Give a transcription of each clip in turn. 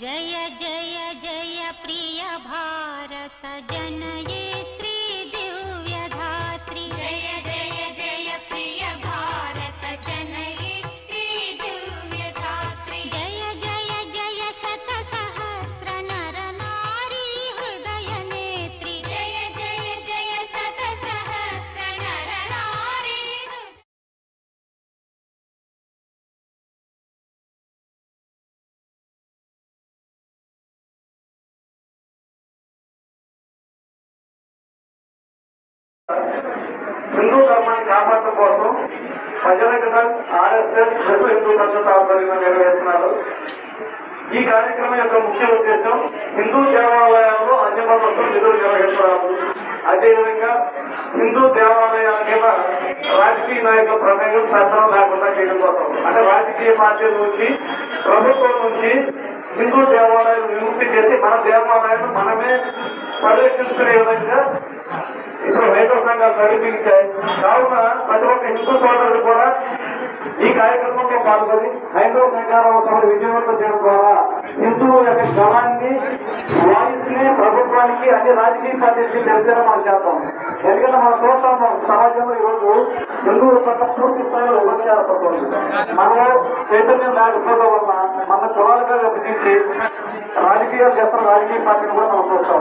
जय जय जय प्रिय भारत जनयित्री హిందూ ధర్మాన్ని కాపాడటం కోసం ప్రజలకు ఆర్ఎస్ఎస్ విశ్వ హిందూ పరిషత్ ఆధ్వర్యంలో నిర్వహిస్తున్నారు. ఈ కార్యక్రమం యొక్క ముఖ్య ఉద్దేశం హిందూ దేవాలయాల్లో అన్యమతత్వం నిధులు నిర్వహించరాదు అదేవిధంగా హిందూ దేవాలయాల మీద రాజకీయ నాయకుల ప్రమేయం చట్టం లేకుండా చేయడం కోసం. అంటే రాజకీయ పార్టీల నుంచి ప్రభుత్వం నుంచి హిందూ దేవాలయాలు విముక్తి చేసి మన దేవాలయాలు మనమే పరిరక్షించుకునే వినిపించాయి కావున ప్రతి ఒక్క హిందూ సోదరుడు కూడా ఈ కార్యక్రమంలో పాల్గొని హైందవ సంఘాల సభను విజయవంతం చేయడం ద్వారా హిందువుల యొక్క గణాన్ని వాయిస్ని ప్రభుత్వానికి అన్ని రాజకీయ పార్టీలకి తెలిసేలా మనం చేద్దాం. ఎందుకంటే మన చూస్తాం మన సమాజంలో ఈరోజు హిందువుల పట్ల పూర్తి స్థాయిలో ఉపచారపడుతుంది. ఏర్పడుతుంది చైతన్యం లేకపోవడం వల్ల మన కులాలుగా విభజించి రాజకీయాలు చేస్తున్న రాజకీయ పార్టీని కూడా మనం చూస్తా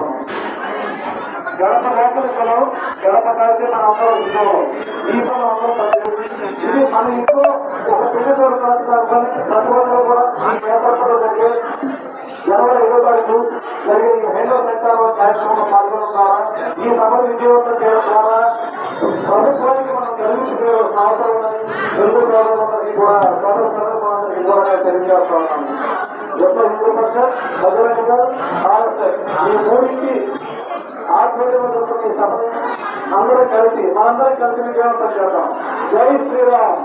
గడప లోపలికలో గడప కలిసి మన అందరూ ఉన్నాం ఈ పనులు అందరూ పనిచేసి ఇది మన ఇంట్లో ఒక పిల్లలు తక్కువలో కూడా పేపర్లో జరిగే జనవరి ఇరవై తారీఖు జరిగే ఈ హైందవ సెంటర్ కార్యక్రమంలో పాల్గొనడం ద్వారా ఈ సభ విజయవంతం చేయడం ద్వారా ప్రభుత్వానికి మనం కలిగించుకోవాల్సిన అవసరం ఉన్నది తెలుగు ప్రజలందరికీ కూడా తెలియజేస్తా ఉన్నాను. యొక్క హిందూ పక్ష బజరంగ ఆర్ఎస్ఎస్ ఈ మూడు ఆధ్వర్యంలో జరుగుతున్న ఈ సభని అందరూ కలిసి మనందరం కలిసి విజయవంతం చేద్దాం జై శ్రీరామ్